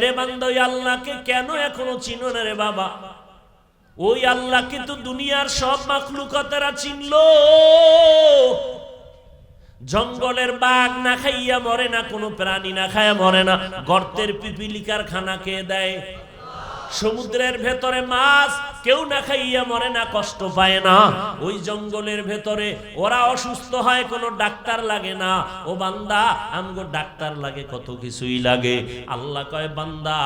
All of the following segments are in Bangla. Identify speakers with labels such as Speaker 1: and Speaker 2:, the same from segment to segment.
Speaker 1: রে বান্দা, ওই আল্লাহকে কেন এখনও চিনো না রে বাবা? ওই আল্লাহকে তো দুনিয়ার সব মাখলুকতেরা চিনল। জঙ্গলের বাঘ না খাইয়া মরে না, কোনো প্রাণী না খাইয়া মরে না, গর্তের পিপিলিকার খানা খেয়ে দেয়। সমুদ্রের ভেতরে মাছ কেউ না খাইয়া মরে না, কষ্ট পায় না। ওই জঙ্গলের ভেতরে ওরা অসুস্থ হয়, কোনো ডাক্তার লাগে না। ও বান্দা, আমগো ডাক্তার লাগে, কত কিছুই লাগে। আল্লাহ কয়, বান্দা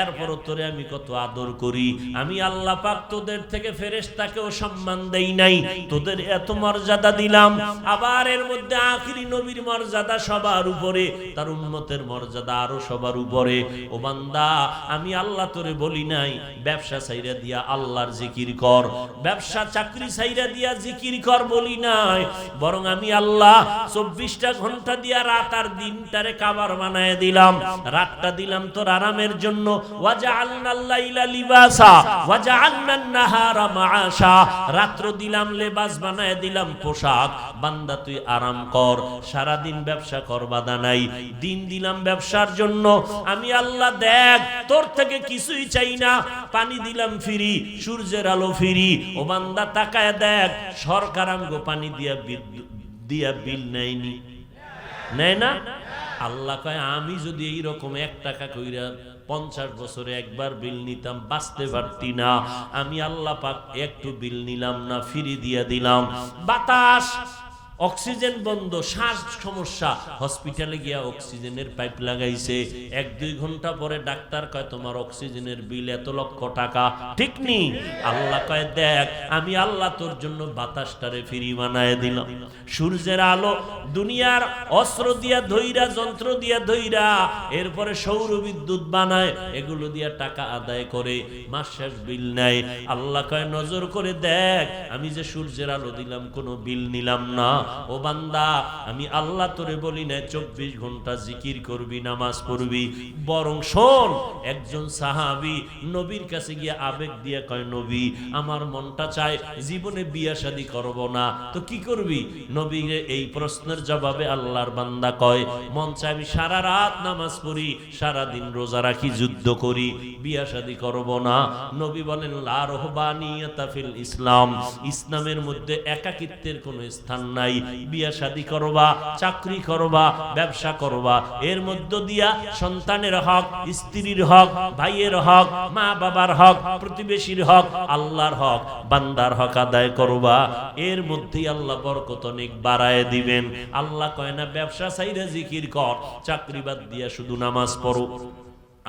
Speaker 1: এরপর তোরে আমি কত আদর করি। আমি আল্লাহ পাক তোদের থেকে ফেরেশতাকেও সম্মান দেই নাই। তোদের এত মর্যাদা দিলাম। আবার এর মধ্যে আখিরি নবীর মর্যাদা সবার উপরে, তার উন্মতের মর্যাদা আরও সবার উপরে। ও বান্দা, আমি আল্লাহ তোরে বলি নাই, ব্যবসা সাইরা দিয়া আল্লাহর জিকির কর। ব্যবসা, চাকরি সাইরা দিয়া জিকির কর বলি নাই। বরং আমি আল্লাহ চব্বিশটা ঘণ্টা দিয়া রাত আর দিনটারে কাবার বানায় দিলাম। রাতটা দিলাম তোর আরামের জন্য। ওয়াজা আল্লাহ লিবাসা ওয়াজা নাহারা মাআশা। রাত্র দিলাম, লেবাস বানায় দিলাম, পোশাক। বান্দা, তুই আরাম কর। সারা দিন ব্যবসা কর, বাধা নাই। দিন দিলাম ব্যবসার জন্য। আমি আল্লাহ দেখ, তোর থেকে কিছুই চাই না। পানি দিলাম ফিরি, সূর্যের আলো ফিরি। ও বান্দা তাকায় দেখ, সরকার আমগো পানি দিয়া দিয়া বিল নেয়নি। নেয় না? আল্লাহ কয়, আমি যদি এই রকম এক টাকা কইরা পঞ্চাশ বছরে একবার বিল নিতাম, বাঁচতে পারতি না। আমি আল্লাহ পাক একটু বিল নিলাম না, ফিরি দিয়া দিলাম। বাতাস অক্সিজেন বন্ধ, শ্বাস সমস্যা। হসপিটালে গিয়া অক্সিজেনের পাইপ লাগাইছে। এক, দুই ঘণ্টা পরে ডাক্তার কয়, তোমার অক্সিজেনের বিল এত লক্ষ টাকা? ঠিক নি। আল্লাহ কয়, দেখ, আমি আল্লাহ তোর জন্য বাতাসটারে ফিরি বানায় দিলাম। সূর্যের আলো দুনিয়ার অস্ত্র দিয়া ধইরা, যন্ত্র দিয়া ধইরা, এরপরে সৌর বিদ্যুৎ বানায়, এগুলো দিয়া টাকা আদায় করে, মাস শেষ বিল নেয়। আল্লাহ কয়, নজর করে দেখ, আমি যে সূর্যের আলো দিলাম, কোনো বিল নিলাম না। ও বান্দা, আমি আল্লাহ তোরে বলি না, চব্বিশ ঘণ্টা জিকির করবি, নামাজ পড়বি। বরং শোন, একজন সাহাবি নবীর কাছে গিয়ে আবেগ দিয়ে কয়, নবী, আমার মনটা চায় জীবনে বিয়া শাদী করব না। তো কি করবি? নবীর এই প্রশ্নের জবাবে আল্লাহর বান্দা কয়, মন চায় আমি সারা রাত নামাজ পড়ি, সারা দিন রোজা রাখি, যুদ্ধ করি, বিয়া শাদী করব না। নবী বলেন, লা রহবানিয়াতা ফিল ইসলাম। ইসলামের মধ্যে একাকিত্বের কোনো স্থান নাই। বিয়া শাদী করবা, চাকরি করবা, ব্যবসা করবা। এর মধ্য দিয়া সন্তানের হক, স্ত্রীর হক, ভাইয়ের হক, মা বাবার হক, প্রতিবেশীর হক, আল্লাহর হক, বান্দার হক আদায় করবা। এর মধ্যেই আল্লাহ বরকত অনেক বাড়ায় দিবেন। আল্লাহ কয় না, ব্যবসা চাইরা জিকির কর, চাকরি বাদ দিয়া শুধু নামাজ পড়ো।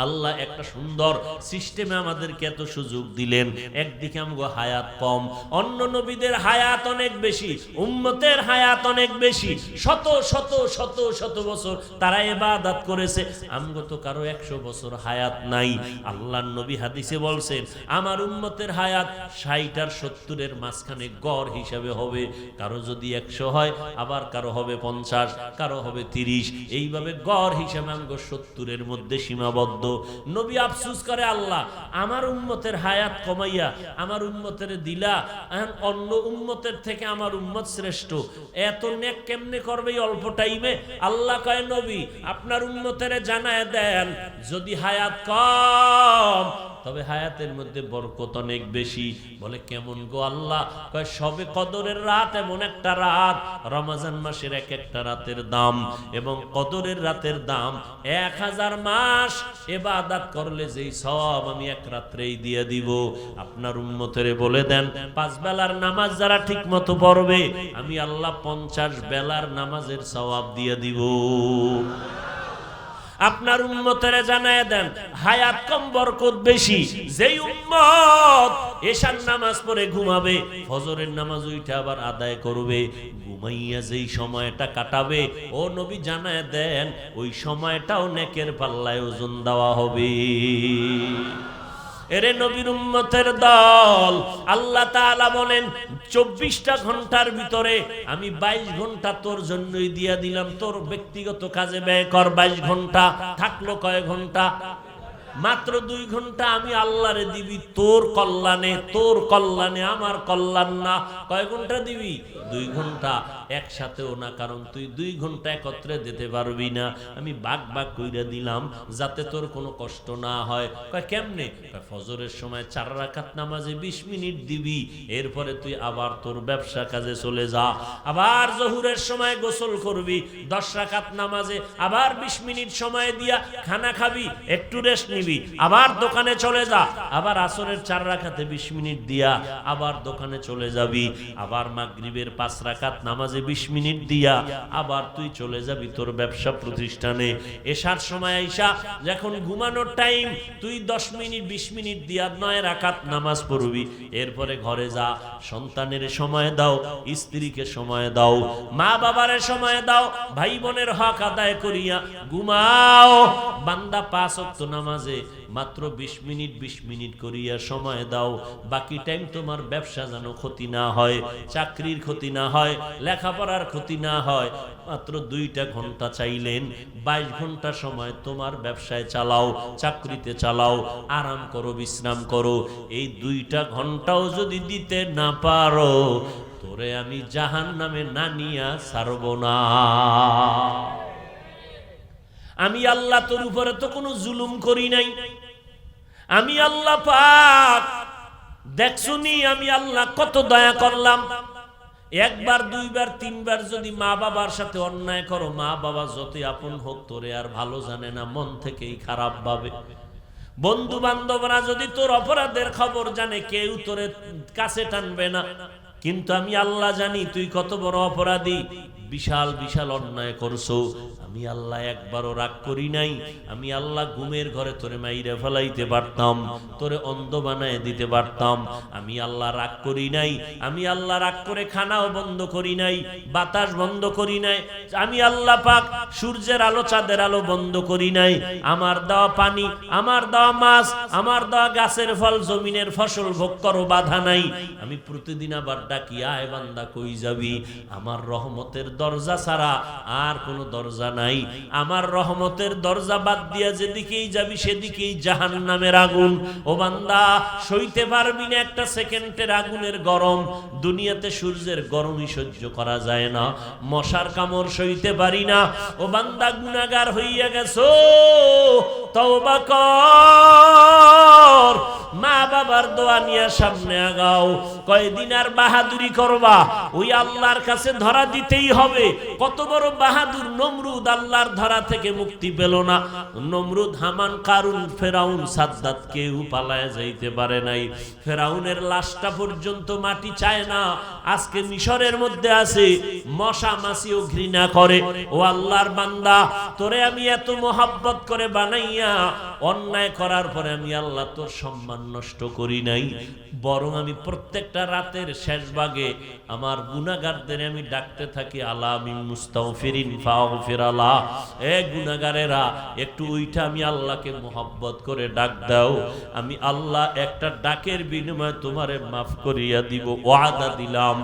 Speaker 1: আল্লাহ একটা সুন্দর সিস্টেমে আমাদেরকে এত সুযোগ দিলেন। একদিকে আমগো হায়াত কম, অন্য নবীদের হায়াত অনেক বেশি, উম্মতের হায়াত অনেক বেশি। শত শত শত শত বছর তারা এবাদাত করেছে। আমগো তো কারও একশো বছর হায়াত নাই। আল্লাহর নবী হাদিসে বলছেন, আমার উম্মতের হায়াত ষাট আর সত্তরের মাঝখানে গড় হিসাবে হবে। কারও যদি একশো হয়, আবার কারও হবে পঞ্চাশ, কারও হবে তিরিশ। এইভাবে গড় হিসাবে আমগো সত্তরের মধ্যে সীমাবদ্ধ। নবী আফসুস করে আল্লাহ, আমার উম্মতের হায়াত কমাইয়া, আমার উম্মতের দিলা অন্য উম্মতের থেকে আমার উন্মত শ্রেষ্ঠ। এত নেক কেমনে করবে অল্প টাইমে? আল্লাহ কয়, নবী, আপনার উন্মতের জানায় দেন, যদি হায়াত কম তবে হায়াতের মধ্যে বরকত অনেক বেশি। বলে, কেমন গো আল্লাহ? সবে কদরের রাত, এমন একটা রাত। রমাজান মাসের এক একটা রাতের দাম এবং কদরের রাতের দাম এক হাজার মাস। এবাদাত করলে যেই সব আমি এক রাত্রেই দিয়ে দিব। আপনার উন্মতেরে বলে দেন, পাঁচ বেলার নামাজ যারা ঠিক মতো পড়বে, আমি আল্লাহ পঞ্চাশ বেলার নামাজের সওয়াব দিয়ে দিব। আপনার উন্মতের জানায় দেন, হায়াত কম বরকত বেশি। যেই উম্মত এশার নামাজ পড়ে ঘুমাবে, ফজরের নামাজ উঠে আবার আদায় করবে, ঘুমাইয়া যেই সময়টা কাটাবে, ও নবী জানায় দেন, ওই সময়টাও নেকের পাল্লায় ওজন দেওয়া হবে। এরে নবীর উম্মতের দল। আল্লাহ তাআলা বলেন, চব্বিশটা ঘণ্টার ভিতরে আমি বাইশ ঘণ্টা তোর জন্যই দিয়া দিলাম। তোর ব্যক্তিগত কাজে ব্যয় কর বাইশ ঘণ্টা, থাকল কয় ঘণ্টা? মাত্র দুই ঘণ্টা আমি আল্লাহরে দিবি, তোর কল্যাণে তোর কল্যাণে, আমার কল্যাণ না। কয় ঘণ্টা দিবি? দুই ঘণ্টা। একসাথেও না, কারণ তুই দুই ঘণ্টা একত্রে দিতে পারবি না। আমি বাঘ বাঘ কইরা দিলাম, যাতে তোর কোনো কষ্ট না হয়। কয়, কেমনে? ফজরের সময় চার রাকাত নামাজে বিশ মিনিট দিবি, এরপরে তুই আবার তোর ব্যবসা কাজে চলে যা। আবার জহুরের সময় গোসল করবি, দশ রাকাত নামাজে আবার বিশ মিনিট সময় দিয়া খানা খাবি, একটু রেস্ট নিবি। আবার দোকানে চলে যা, আবার আসরের চার রাখাতে বিশ মিনিট দিয়া আবার দোকানে চলে যাবি, আবার মাগরিবের পাঁচ রাখাত নামাজে বিশ মিনিট দিয়া আবার তুই চলে যাবি তোর ব্যবসা প্রতিষ্ঠানে। এসার সময় আইসা যখন ঘুমানোর টাইম তুই দশ মিনিট, বিশ মিনিট দিয়া নয় রাখাত নামাজ পড়বি। এরপরে ঘরে যা, সন্তানের সময় দাও, স্ত্রীকে সময় দাও, মা বাবারে সময় দাও, ভাই বোনের হক আদায় করিয়া ঘুমাও। বান্দা পাঁচ অক্ত নামাজে মাত্র বিশ মিনিট বিশ মিনিট করিয়া সময় দাও। বাকি টাইম তোমার ব্যবসা যেন ক্ষতি না হয়, চাকরির ক্ষতি না হয়, লেখাপড়ার ক্ষতি না হয়। মাত্র দুইটা ঘণ্টা চাইলেন, বাইশ ঘণ্টা সময় তোমার ব্যবসায় চালাও, চাকরিতে চালাও, আরাম করো, বিশ্রাম করো। এই দুইটা ঘন্টাও যদি দিতে না পারো, তোরে আমি জাহান নামে না নিয়া ছাড়ব না। আমি আল্লাহ তোর উপরে তো কোনো জুলুম করি নাই। আমি আল্লাহ পাক, দেখছুনি আমি আল্লাহ কত দয়া করলাম। একবার, দুইবার, তিনবার যদি মা বাবার সাথে অন্যায় করো, মা বাবা যতই আপন হোক তোরে আর ভালো জানে না, মন থেকেই খারাপ ভাবে। বন্ধু বান্ধবরা যদি তোর অপরাধের খবর জানে, কেউ তোরে কাছে টানবে না। কিন্তু আমি আল্লাহ জানি, তুই কত বড় অপরাধী। বিশাল বিশাল অন্যায় করছ। আমি আল্লাহ একবারও রাগ করি নাই। আমি আল্লাহ ঘুমের ঘরে তোরে মাইরে ফেলাইতে পারতাম, তোরে অন্ধ বানায় দিতে পারতাম। আমি আল্লাহ রাগ করি নাই, আমি আল্লাহ রাগ করে খানাও বন্ধ করি নাই, বাতাস বন্ধ করি নাই। আমি আল্লাহ পাক সূর্যের আলো, চাঁদের আলো বন্ধ করি নাই। আমার দেওয়া পানি, আমার দেওয়া মাছ, আমার দেওয়া গাছের ফল, জমিনের ফসল ভোগ করো, বাধা নাই। আমি প্রতিদিন আবার ডাকি আয় বান্দা, কই যাবি? আমার রহমতের দরজা ছাড়া আর কোনো দরজা নাই। আমার রহমতের দরজা বাদ দিয়া যেদিকেই যাবি সেদিকেই জাহান নামের আগুন। ও বান্দা, সইতে পারবি না একটা সেকেন্ডের আগুনের গরম। দুনিয়াতে সূর্যের গরমই সহ্য করা যায় না। মশার কামড় সইতে পারি না। ও বান্দা গুনাগার হইয়া গেছো। তওবা কর। মা বাবার দোয়া নিয়ে সামনে আগাও। কয়দিন আর বাহাদুরি করবা? ওই আল্লাহর কাছে ধরা দিতেই হবে। কত বড় বাহাদুর নমরুদ আল্লাহর ধরা থেকে মুক্তি পেল না। নমরুদ, হামান, কারুন, ফেরাউন, সাদ্দাত কেউ পালায় যাইতে পারে নাই। ফেরাউনের লাশটা পর্যন্ত মাটি চায় না। আজকে মিশরের মধ্যে আছে, মশা মাসিও ঘৃণা করে। ও আল্লাহর বান্দা, তোরে আমি এত মোহাব্বত করে বানাইয়া অন্যায় করার পরে আমি আল্লাহ তোর সম্মান নষ্ট করি নাই। বরং আমি প্রত্যেকটা রাতের শেষ ভাগে আমার গুনাগারদের আমি ডাকতে থাকি আলা আমি মুস্তাগফিরিন ফাগফির আলা এ গুনাগারেরা একটু ওইটা আমি আল্লাহকে মোহাব্বত করে ডাক দাও। আমি আল্লাহ একটা ডাকের বিনিময়ে তোমারে মাফ করিয়া দিব, ওয়াদা দিলাম।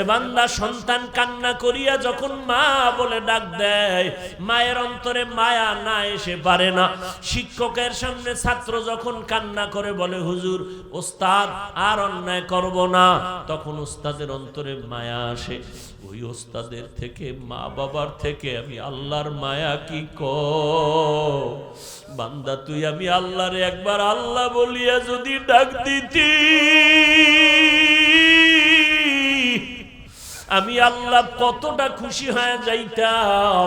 Speaker 1: এ বান্দা সন্তান কান্না করিয়া যখন মা বলে ডাক দেয়, মায়ের অন্তরে মায়া না এসে পারে না। শিক্ষকের সামনে ছাত্র যখন কান্না করে বলে, হুজুর, ওস্তাদ, আর অন্যায় করব না। তখন ওস্তাদের অন্তরে মায়া আসে। ওই ওস্তাদের থেকে মা বাবার থেকে আমি আল্লাহর মায়া কি ক বান্দা তুই আমি আল্লাহরে একবার আল্লাহ বলিয়া যদি ডাক দিতি। আমি আল্লাহ কতটা খুশি হয়ে যাইতাম।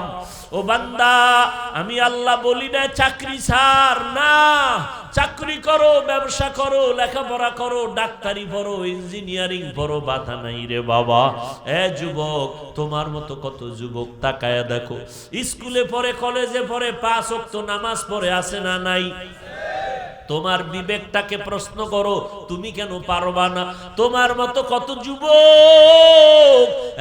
Speaker 1: ও বান্দা, আমি আল্লাহ বলি না, চাকরি ছাড় না। চাকরি করো, ব্যবসা করো, লেখাপড়া করো, ডাক্তারি পড়ো, ইঞ্জিনিয়ারিং পড়ো, বাধা নাই রে বাবা। এ যুবক, তোমার মতো কত যুবক তাকায়া দেখো। স্কুলে পড়ে, কলেজে পড়ে, পাঁচ অক্ত নামাজ পড়ে আসে না নাই? তোমার বিবেকটাকে প্রশ্ন করো, তুমি কেন পারবা না? তোমার মতো কত যুব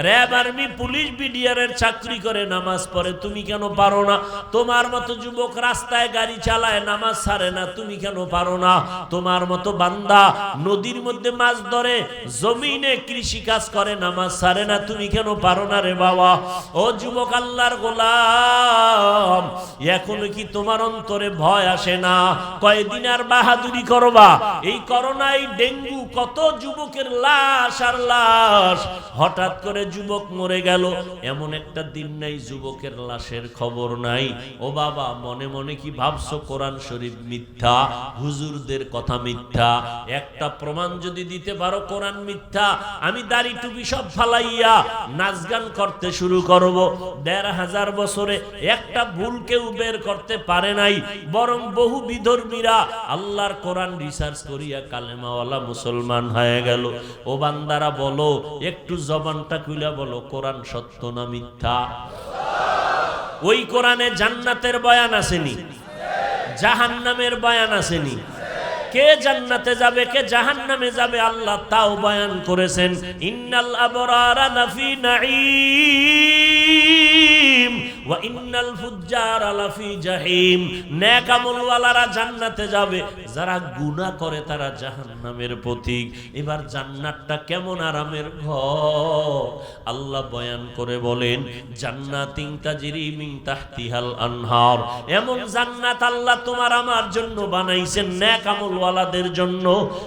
Speaker 1: র্যাব আর্মি, পুলিশ বিডিআরের চাকরি করে, নামাজ পড়ে, তুমি কেন পারো না? তোমার মতো যুবক রাস্তায় গাড়ি চালায়, নামাজ ছাড়ে না, তুমি কেন পারো না? তোমার মতো বান্দা নদীর মধ্যে মাছ ধরে, জমিনে কৃষি কাজ করে, নামাজ ছাড়ে না, তুমি কেন পারো না রে বাবা? ও যুবক আল্লাহর গোলাম, এখনও কি তোমার অন্তরে ভয় আসে না? কয়দিন আর বাহাদুরি করবা। এই করোনায় ডেঙ্গু কত যুবকের লাশ আর লাশ। হঠাৎ করে যুবক মরে গেল। এমন একটা দিন নাই, যুবকের লাশের খবর নাই। ও বাবা, মনে মনে কি ভাবছ, কোরআন শরীফ মিথ্যা, হুজুরদের কথা মিথ্যা? একটা প্রমাণ যদি দিতে পারো, কোরআন মিথ্যা। আমি দাড়ি টুপি সব ফালাইয়া নাচ গান করতে শুরু করব। দেড় হাজার বছরে একটা ভুল কেউ বের করতে পারে নাই। বরং বহু বিধর্মীরা আল্লাহর কোরআন রিসার্চ করিয়া কালেমাওয়ালা মুসলমান হয়ে গেল। ও বান্দারা বলো, একটু জবানটা খুলে বলো, কোরআন সত্য না মিথ্যা? ওই কোরআনে জান্নাতের বয়ান আসেনি। জাহান্নামের বয়ান আসেনি। কে জান্নাতে যাবে, কে জাহান্নামে যাবে, আল্লাহ তাও বয়ান করেছেন, ইন্নাল আবরারা লাফি নাঈম। ওয়া ইন্নাল ফুজ্জারা লাফি জাহিম। নেক আমলওয়ালারা জান্নাতে যাবে। যারা গুনাহ করে তারা জাহান্নামের প্রতীক। এবার জান্নাতটা কেমন আরামের ঘর? আল্লাহ বয়ান করে বলেন, জান্নাতিন তাজরি মিন তাহতিহাল আনহার। এমন জান্নাত আল্লাহ তোমার আমার জন্য বানাইছেন নেক আমলওয়ালাদের জন্য।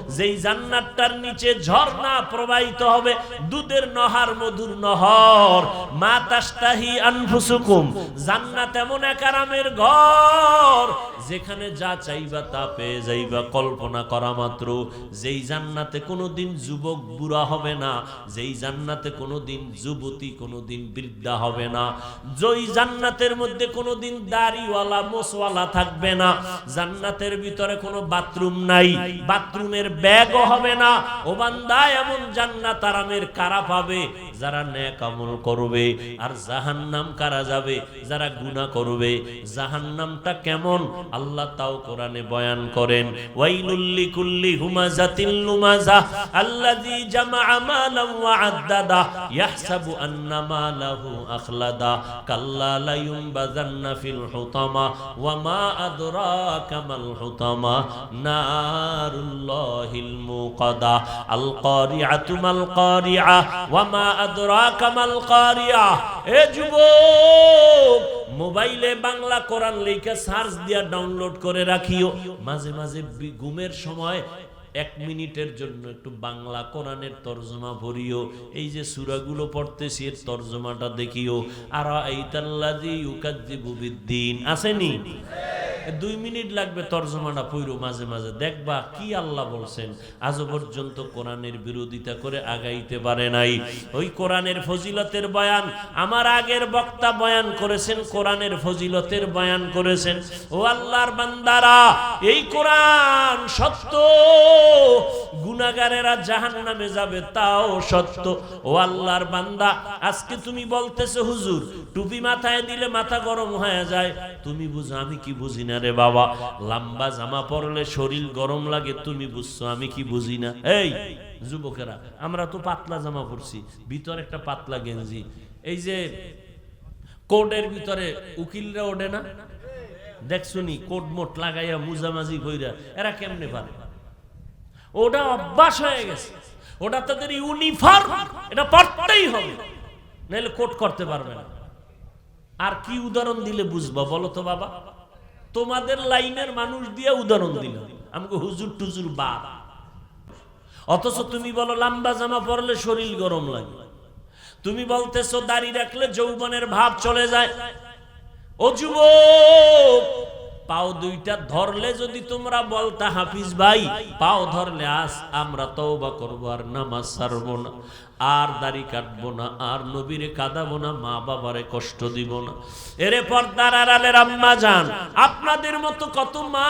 Speaker 1: যেই জান্নাতটার নিচে ঝর্ণা প্রবাহিত হবে, দুধের নহর মধুর নহর। মা তাস্তাহি আনফুসুকুম। জান্নাত এমন এক আরামের ঘর, যেখানে যা চাইবা তা পেয়ে যাইবা, কল্পনা করা মাত্র। যেই জান্নাতে কোনোদিন যুবক বুড়া হবে না, যেই জান্নাতে কোনোদিন যুবতী, কোনোদিন বৃদ্ধা হবে না। যেই জান্নাতের মধ্যে কোনোদিন দাড়িওয়ালা, মোসওয়ালা থাকবে না, জান্নাতের ভিতরে কোনো বাথরুম নাই, বাথরুমের ব্যাগও হবে না। ও বান্দা, এমন জান্নাত আরামের কারা পাবে? যারা নেক আমল করবে, আর জাহান্নাম কারা যাবে? যারা গুনাহ করবে, জাহান্নামটা কেমন? আল্লাহ তাও কোরআনে বয়ান করেন ওয়াইলুল্লি কুল্লি হুমাজাতিল লুমাজা আল্লাযী জামাআ মালান ওয়া আদ্দাদা ইয়াহসাবু আন্না মালাহু আখলাদা কাল্লা লা ইউনবাযান্না ফিল হুতামা ওয়া মা আদরাকা মাল হুতামা নারুল্লাহিল মুকাদা আল কারিআতু মাল কারিআ ওয়া মা আদরাকা মাল কারিআ এ যুবক মোবাইলে বাংলা কোরআন লেখা সার্চ দিয়া ডাউনলোড করে রাখিও। মাঝে মাঝে ঘুমের সময় এক মিনিটের জন্য একটু বাংলা কোরআনের তর্জমা ভরিও এই যে সুরাগুলো পড়তেছি, এর তর্জমাটা দেখিও। আর এইতাল্লাজি ইউকাজ্জিবু বিদ্দিন, আসেনি? দুই মিনিট লাগবে তর্জমাটা পইরো মাঝে মাঝে। দেখবা কি আল্লাহ বলছেন, আজও পর্যন্ত কোরআনের বিরোধিতা করে আগাইতে পারে নাই। ওই কোরআনের ফজিলতের বয়ান, আমার আগের বক্তা বয়ান করেছেন, কোরআনের ফজিলতের বয়ান করেছেন। ও আল্লাহর বান্দারা, এই কোরআন সত্য গুনাগারেরা জাহান্নামে যাবে, তাও সত্য। ও আল্লাহর বান্দা, আজকে তুমি বলতেছো, হুজুর, টুপি মাথায় দিলে মাথা গরম হয়ে যায়, তুমি বুঝো আমি কি বুঝি না? রে বাবা, লম্বা জামা পরলে শরীর গরম লাগে, তুমি বুঝছ, আমি কি বুঝি না? এই যুবকেরা, আমরা তো পাতলা জামা পরছি, ভিতরে একটা পাতলা গেঞ্জি। এই যে কোটের ভিতরে উকিলরা ওঠে না? দেখছুনি কোট মোট লাগাইয়া মুজামাজি কইরা, এরা কেমনে পারে? ওটা অভ্যাস হয়ে গেছে। ওটা তাদের ইউনিফর্ম এটা পড়তেই হবে। নাহলে কোট করতে পারবে না। আর কি উদাহরণ দিলে বুঝবা, বলো তো বাবা। তোমাদের লাইনের মানুষ দিয়ে উদাহরণ দিল আমাকে হুজুর টুজুর বাপ। অথচ তুমি বলো, লম্বা জামা পরলে শরীর গরম লাগে। তুমি বলতেছো, দাড়ি রাখলে যৌবনের ভাব চলে যায়। ও পাও দুইটা ধরলে যদি তোমরা বলতা, হাফিজ ভাই, পাও ধরলে আস আমরা তওবা করব আর নামাজ ছাড়বো না। আর দাড়ি কাটবো না, আর নবীরে কাঁদাবো না, মা বাবারে কষ্ট দিব না। এরে পর্দার আড়ালের আম্মা যান, আপনাদের মতো কত মা।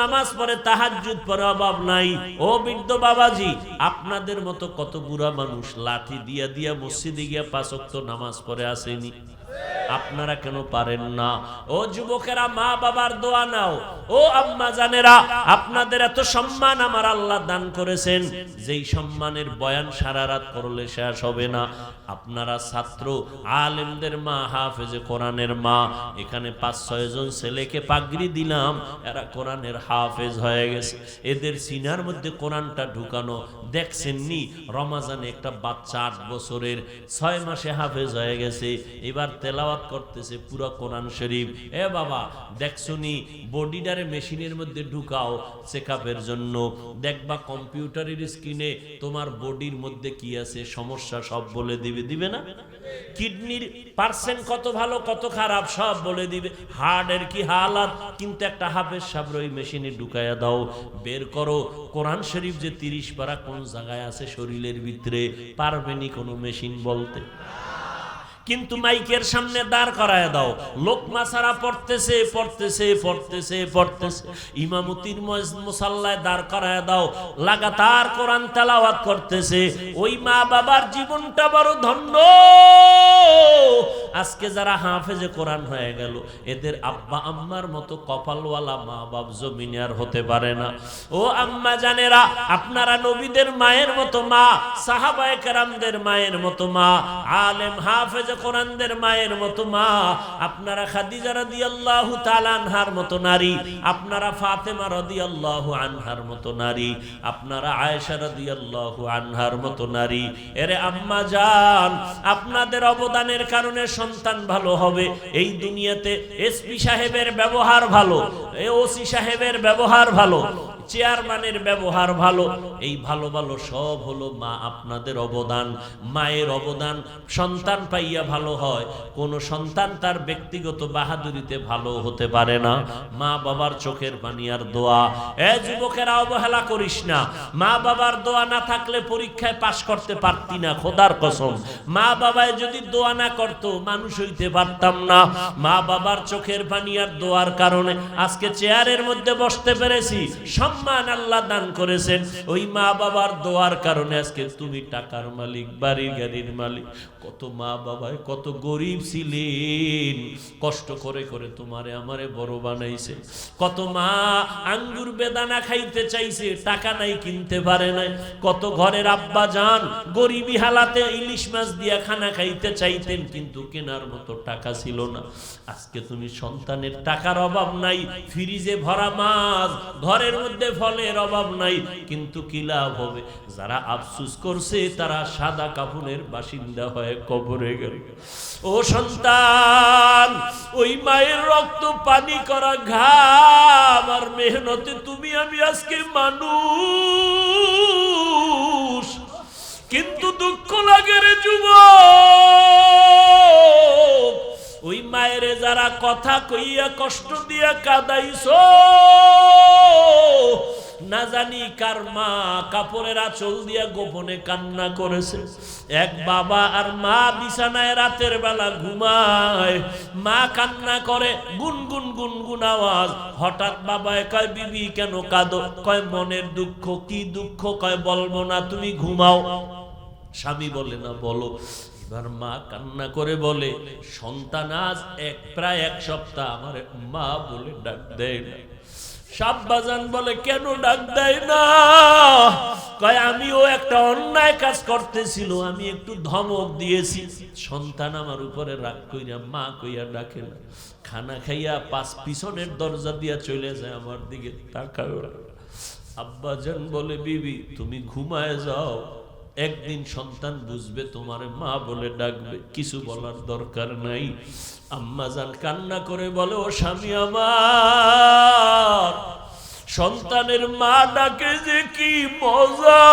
Speaker 1: নামাজ পড়ে তাহাজুদ পরে অভাব নাই। ও বৃদ্ধ বাবাজি, আপনাদের মতো কত বুড়া মানুষ লাঠি দিয়া দিয়া মসজিদে গিয়া পাঁচ অক্ত নামাজ পড়ে আসেনি। আপনারা কেন পারেন না? ও যুবকেরা, মা বাবার দোয়া নাও। ও আম্মা জানেরা, আপনাদের এত সম্মান আমার আল্লাহ দান করেছেন। যেই সম্মানের বয়ান সারা রাত করলে শেষ হবে না। আপনারা ছাত্র, আলেমদের মা, হাফেজে কোরআনের মা। এখানে পাঁচ, ছয় জন ছেলেকে পাগড়ি দিলাম, এরা কোরআনের হাফেজ হয়ে গেছে। এদের সিনার মধ্যে কোরআনটা ঢুকানো। দেখছেননি, রমাজানে একটা বাচ্চা আট বছরের, ছয় মাসে হাফেজ হয়ে গেছে। এবার তেলাওয়াত করতেছে পুরো কোরআন শরীফ। এ বাবা, দেখছনি বডিটারে মেশিনের মধ্যে ঢুকাও চেকআপের জন্য। দেখবা কম্পিউটারের স্ক্রিনে তোমার বডির মধ্যে কি আছে, সমস্যা সব বলে দিবে। দিবে না? কিডনির পার্সেন্ট কত ভালো, কত খারাপ, সব বলে দিবে। হার্টের কি হালাত? কিন্তু একটা হাফের সাবর ওই মেশিনে ঢুকাইয়া দাও। বের করো। কোরআন শরীফ যে তিরিশ পারা কোন জায়গায় আছে শরীরের ভিতরে পারবেনি কোনো মেশিন বলতে? কিন্তু মাইকের সামনে দাঁড় করায় দাও। লোকমা সারা পড়তেছে পড়তেছে পড়তেছে পড়তেছে। ইমামতির মস- মুসাল্লায় দাঁড় করায় দাও। লাগাতার কোরআন তেলাওয়াত করতেছে। ওই মা বাবার জীবনটা বড় ধন্য। আজকে যারা হাফেজে কোরআন হয়ে গেল, এদের আব্বা আম্মার মতো কপালওয়ালা মা বাপ জমিনে আর হতে পারে না। ও আম্মা জানেরা, আপনারা নবীদের মায়ের মতো মা, সাহাবায়ে কেরামদের মায়ের মতো মা, আলেম হাফেজে কোরআনদের মায়ের মতো মা, আপনারা খাদিজা রাদিয়াল্লাহু তাআলা আনহার মতো নারী, আপনারা ফাতেমা রাদিয়াল্লাহু আনহার মতো নারী, আপনারা আয়েশা রাদিয়াল্লাহু আনহার মতো নারী। এরে আম্মা জান, আপনাদের অবদানের কারণে সন্তান ভালো হবে, এই দুনিয়াতে এসপি সাহেবের ব্যবহার ভালো, এ ওসি সাহেবের ব্যবহার ভালো। চেয়ারম্যানের ব্যবহার ভালো। এই ভালো ভালো সব হলো মা আপনাদের অবদান, মায়ের অবদান। সন্তান পাইয়া ভালো হয়, কোন সন্তান তার ব্যক্তিগত বাহাদুরিতে ভালো হতে পারে না। মা বাবার চোখের পানি আর দোয়া। এ যুবকেরা, অবহেলা করিস না। মা বাবার দোয়া না থাকলে পরীক্ষায় পাশ করতে পারতি না, খোদার কসম। মা বাবায় যদি দোয়া না করতো, মানুষ হইতে পারতাম না। মা বাবার চোখের পানি আর দোয়ার কারণে আজকে চেয়ারের মধ্যে বসতে পেরেছি। সম্মান আল্লাহ দান করেছেন। ওই মা বাবার দোয়ার কারণে আজকে তুমি টাকার মালিক বাড়ি গাড়ির মালিক। কত মা বাবায় কত গরিব ছিলেন। কষ্ট করে করে তোমারে আমারে বড় বানাইছে। কত মা আঙ্গুর বেদানা খাইতে চাইছে, টাকা নাই, কিনতে পারে নাই। কত ঘরের আব্বা যান গরিবী হালাতে ইলিশ মাছ দিয়া খানা খাইতে চাইতেন, কিন্তু কেনার মতো টাকা ছিল না। আজকে তুমি সন্তানের টাকার অভাব নাই, ফ্রিজে ভরা মাছ, ঘরের মধ্যে ফলের অভাব নাই, কিন্তু কি লাভ হবে? যারা আফসুস করছে, তারা সাদা কাপুনের বাসিন্দা হয়ে কবরে গেল। ও সন্তান, ওই মায়ের রক্ত পানি করা ঘাম আর মেহনতে তুমি আমি আজকে মানুষ। কিন্তু দুঃখ লাগে রে যুবক ওই মায়েরে যারা কথা কইয়া কষ্ট দিয়া কাদাইছো, না জানি কার মা কাপড়ের আঁচল দিয়া গোপনে কান্না করেছে। এক বাবা আর মা বিছানায় রাতের বেলা ঘুমায়, মা কান্না করে, গুনগুন গুনগুন আওয়াজ। হঠাৎ বাবায় কয়, বিবি, কেন কাঁদো? কয়, মনের দুঃখ, কি দুঃখ? কয়, বলব না, তুমি ঘুমাও। স্বামী বলে, না, বলো। এবার মা কান্না করে বলে, সন্তান আজ এক, প্রায় এক সপ্তাহ। আমার মা বলে, ডাক দেয় না। সাব্বাজান বলে, কেন ডাক দেয় না? কয়, আমিও একটা অন্যায় কাজ করতেছিল, আমি একটু ধমক দিয়েছি। সন্তান আমার উপরে রাগ কইরা মা কইয়া ডাকে না। খানা খাইয়া পাঁচ পিছনের দরজা দিয়া চলে যায় আমার দিকে তাকায় আব্বাজান বলে, বিবি, তুমি ঘুমায় যাও। একদিন সন্তান বুঝবে তোমার মা বলে ডাকবে, কিছু বলার দরকার নাই। আম্মা জান কান্না করে বলে, ও স্বামী আমার, সন্তানের মা ডাকে যে কি মজা।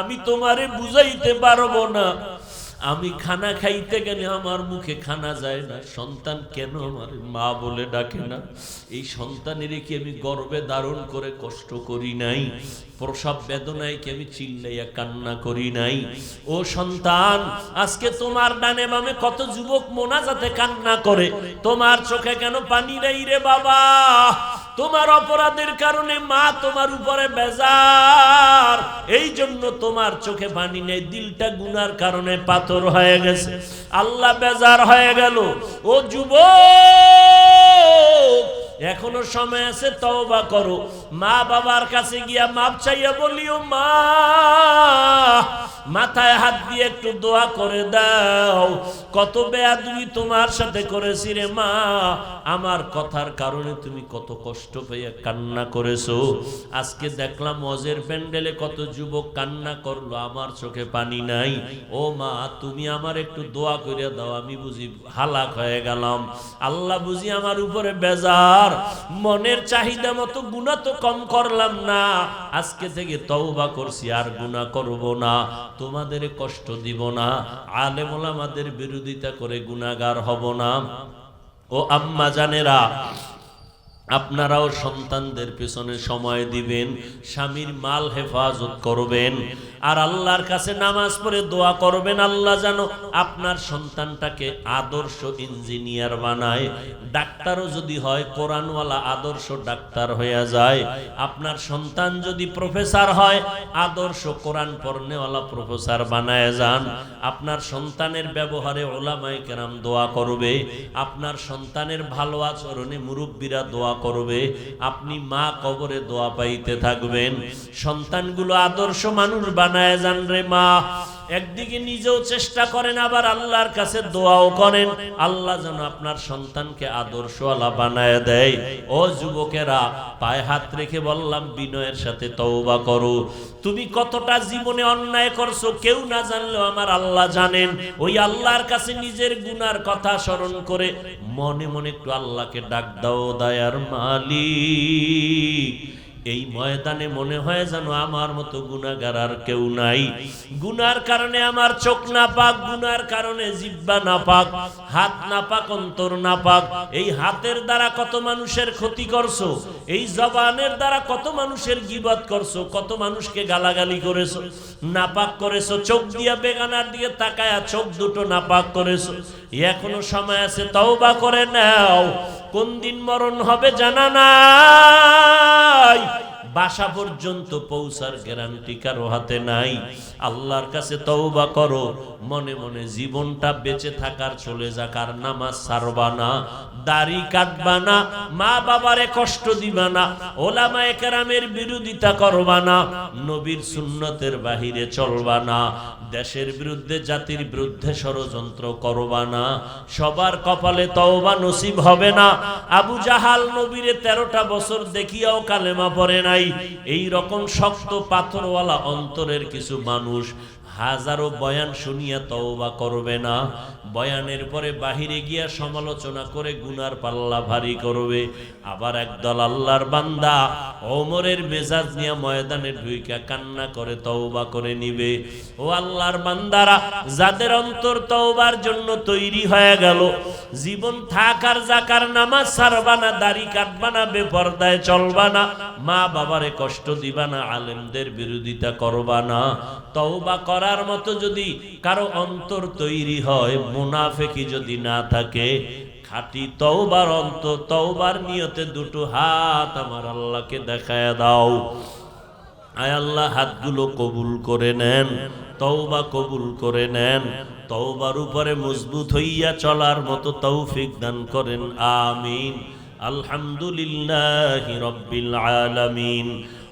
Speaker 1: আমি তোমারে বুঝাইতে পারব না। আমি খানা খাইতে গেলে আমার মুখে খানা যায় না। সন্তান কেন আমার মা বলে ডাকে না? এই সন্তানের কি আমি গর্বে ধারণ করে কষ্ট করি নাই? প্রসব বেদনায় কি আমি চিল্লাইয়া কান্না করি নাই? ও সন্তান, আজকে তোমার ডানে বামে কত যুবক মোনাজাতে কান্না করে। তোমার চোখে কেন পানি নাই রে বাবা? তোমার অপরাধের কারণে মা তোমার উপরে বেজার। এই জন্য তোমার চোখে পানি নেই, দিলটা গুনার কারণে পাথর হয়ে গেছে। আল্লাহ বেজার হয়ে গেল। ও যুবক এখনও সময় আছে, তওবা করো। মা বাবার কাছে গিয়া মাপ চাইয়া বলিও, মা, মাথায় হাত দিয়ে একটু দোয়া করে দাও। কত বেয়াদুই তোমার সাথে করেছি রে মা। আমার কথার কারণে তুমি কত কষ্ট পেয়ে কান্না করেছ। আজকে দেখলাম অজের প্যান্ডেলে কত যুবক কান্না করল, আমার চোখে পানি নাই। ও মা, তুমি আমার একটু দোয়া করে দাও, আমি বুঝি হালাক হয়ে গেলাম। আল্লাহ বুঝি আমার উপরে বেজার মনের চাহিদা মতো গুণা তো কম করলাম না। আজকে থেকে তওবা করছি, আর গুণা করব না। তোমাদের কষ্ট দিব না। আলেমুল আমাদের বিরোধিতা করে গুণাগার হব না। ও আম্মা জানেরা আপনারাও সন্তানদের পেছনে সময় দিবেন, স্বামীর মাল হেফাজত করবেন, আর আল্লাহর কাছে নামাজ পড়ে দোয়া করবেন, আল্লাহ জানো আপনার সন্তানটাকে আদর্শ ইঞ্জিনিয়ার বানায়। ডাক্তারও যদি হয়, কোরআনওয়ালা আদর্শ ডাক্তার হয়ে যায়। আপনার সন্তান যদি প্রফেসর হয়, আদর্শ কোরআন পড়নেওয়ালা প্রফেসর বানায় যান। আপনার সন্তানের ব্যবহারে ওলামাই কেরাম দোয়া করবে। আপনার সন্তানের ভালো আচরণে মুরব্বীরা দোয়া করবে আপনি মা কবরে দোয়া পাইতে থাকবেন। সন্তানগুলো আদর্শ মানুষ বানায় যান রে মা। একদিকে নিজেও চেষ্টা করেন, আবার আল্লাহর কাছে দোয়াও করেন। আল্লাহ যেন আপনার সন্তানকে আদর্শওয়ালা বানায় দেয়। ও যুবকেরা, পায়ে হাত রেখে বললাম, বিনয়ের সাথে তওবা করো। তুমি কতটা জীবনে অন্যায় করছ, কেউ না জানলেও আমার আল্লাহ জানেন। ওই আল্লাহর কাছে নিজের গুনার কথা স্মরণ করে মনে মনে একটু আল্লাহকে ডাক দাও, দায়ার মালিক। এই ময়দানে মনে হয় যেন আমার মতো গুনাগার আর কেউ নাই। গুনার কারণে আমার চোখ না পাক গুনার কারণে জিব্বা না পাক হাত না পাক অন্তর না পাক এই হাতের দ্বারা কত মানুষের ক্ষতি করছ? এই জবানের দ্বারা কত মানুষের গিবত করছ? কত মানুষকে গালাগালি করেছ? নাপাক করেছ? চোখ দিয়া বেগানার দিকে তাকায়া চোখ দুটো নাপাক করেছ? এখনও সময় আছে, তওবা করে নাও। কোন দিন মরণ হবে জানা নাই। বাসা পর্যন্ত পৌঁছার গ্যারান্টি কারও হাতে নাই। আল্লাহর কাছে তওবা করো। মনে মনে জীবনটা বেঁচে থাকার চলে যাক, আর নামাজ সারবা না। দাড়ি কাটবা না। মা বাবারে কষ্ট দিবা না। ওলামায়ে কেরামের বিরোধিতা করবা না। নবীর সুন্নতের বাহিরে চলবা না। দেশের বিরুদ্ধে জাতির বিরুদ্ধে ষড়যন্ত্র করবা না। সবার কপালে তওবা নসিব হবে না। আবু জাহাল নবীরে তেরোটা বছর দেখিয়াও কালেমা পড়ে নাই। এই রকম শক্ত পাথরওয়ালা অন্তরের কিছু মানুষ হাজারো বয়ান শুনিয়া তওবা করবে না। বয়ানের পরে বাহিরে গিয়া সমালোচনা করে গুনার পাল্লা ভারী করবে। আবার একদল আল্লাহর বান্দা ওমরের মেজাজ নিয়ে ময়দানে ঢুইকা কান্না করে তওবা করে নিবে। ও আল্লাহর বান্দারা, যাদের অন্তর তওবার জন্য তৈরি হয়ে গেল, জীবন থাকার জাকার নামাজ সারবা না, দাড়ি কাটবা না, বেপর্দায় চলবা না মা বাবারে কষ্ট দিবা না, আলেমদের বিরোধিতা করবা না। তওবা করার মতো যদি কারও অন্তর তৈরি হয়, মুনাফেকি যদি না থাকে, খাঁটি তওবার অন্ত তওবার নিয়তে দুটো হাত আমার আল্লাহকে দেখায় দাও। আয় আল্লাহ, হাতগুলো কবুল করে নেন, তওবা কবুল করে নেন, তওবার উপরে মজবুত হইয়া চলার মতো তৌফিক দান করেন, আমিন। আলহামদুলিল্লাহ রব্বিল আলামিন।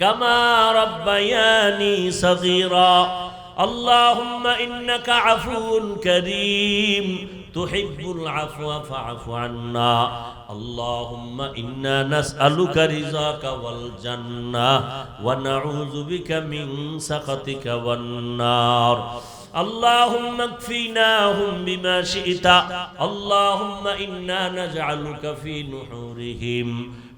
Speaker 1: كما ربياني صغيرا. اللهم إنك عفو كريم. تحب العفو فاعف عنا. اللهم إنا نسألك رزاك والجنة ونعوذ بك من سخطك والنار. اللهم اكفيناهم بما شئت. اللهم إنا نجعلك في نحورهم.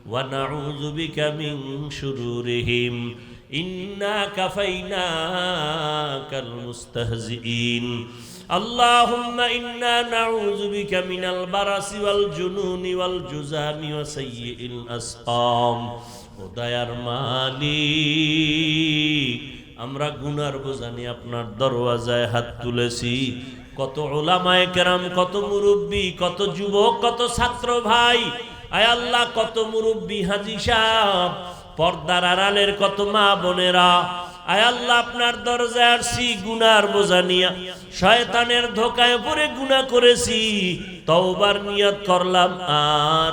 Speaker 1: ونعوذ بك من شرورهم إنا كفيناك المستهزئين اللهم إنا نعوذ بك من البرص والجنون والجزام وسيء الأسقام ودير মালিক আমরা গুনার বোঝানি আপনার দরওয়াজায় হাত তুলেছি কত ওলামায় কেরাম কত মুরব্বী কত যুবক কত ছাত্র ভাই আয় আল্লাহ, কত মুরব্বী হাজি সাহ পর্দার আড়ালের কত মা বোনেরা। আয় আল্লাহ, আপনার দরজার আসছি, গুনার বোঝা নিয়া। শয়তানের ধোকায় পরে গুনা করেছি, তওবার নিয়ত করলাম, আর